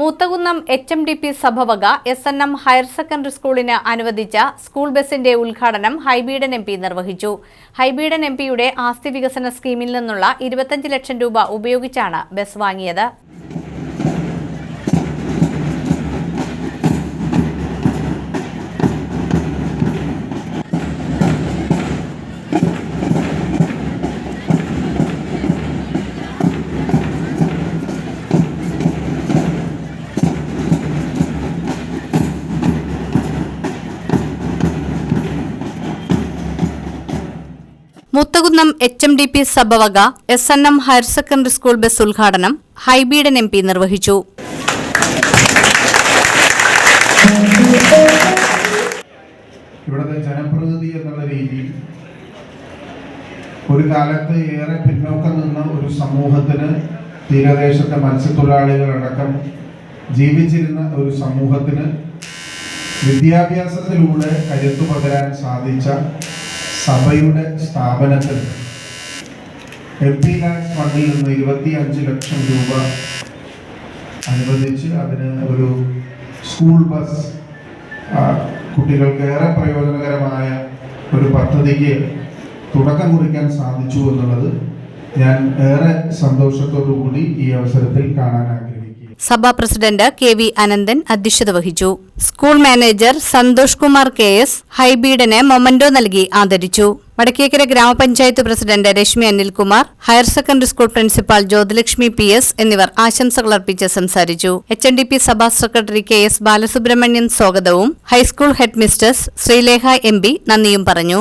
Moothakunnam H M D P സഭവക S N M higher secondary സ്കൂളിന് അനുവദിച്ച school ബസിന്റെ ഉദ്ഘാടനം ഹൈബീഡൻ എം പി നിർവഹിച്ചു. ഹൈബീഡൻ എം പിയുടെ ആസ്തി വികസന സ്കീമിൽ നിന്നുള്ള ഇരുപത്തഞ്ച് ലക്ഷം രൂപ ഉപയോഗിച്ചാണ് ബസ് വാങ്ങിയത്. Muthakunnam H M D P സഭവക S N M higher secondary school bus ഉദ്ഘാടനം ഹൈബീഡൻ എം പി നിർവഹിച്ചു. ഇവിടുത്തെ ജനപ്രതിനിധി എന്നുള്ള രീതിയിൽ ഒരു കാലത്ത് ഏറെ പിന്നോക്കം നിന്ന ഒരു സമൂഹത്തിന് തീരദേശത്തെ മത്സ്യത്തൊഴിലാളികളടക്കം ജീവിച്ചിരുന്ന ഒരു സമൂഹത്തിന് വിദ്യാഭ്യാസത്തിലൂടെ കരുത്തു പകരാൻ സാധിച്ച സഭയുടെ സ്ഥാപനത്തിൽ എം പി ലാൻഡ് ഫണ്ടിൽ നിന്ന് ഇരുപത്തി അഞ്ച് ലക്ഷം രൂപ അനുവദിച്ച് അതിന് ഒരു സ്കൂൾ ബസ് കുട്ടികൾക്ക് ഏറെ പ്രയോജനകരമായ ഒരു പദ്ധതിക്ക് തുടക്കം കുറിക്കാൻ സാധിച്ചു എന്നുള്ളത് ഞാൻ ഏറെ സന്തോഷത്തോടു കൂടി ഈ അവസരത്തിൽ ആഗ്രഹിക്കുന്നു സഭാ പ്രസിഡന്റ് കെ വി അനന്തൻ അധ്യക്ഷത വഹിച്ചു. School manager Santhosh Kumar K S ഹൈബീഡന് memento നൽകി ആദരിച്ചു. വടക്കേക്കര ഗ്രാമപഞ്ചായത്ത് president Reshmi Anilkumar higher secondary school principal Jyothilakshmi P S എന്നിവർ ആശംസകൾ അർപ്പിച്ച് സംസാരിച്ചു. എച്ച് എൻ ഡി പി സഭാ സെക്രട്ടറി കെ എസ് ബാലസുബ്രഹ്മണ്യൻ സ്വാഗതവും high school head Sreelekha M P നന്ദിയും പറഞ്ഞു.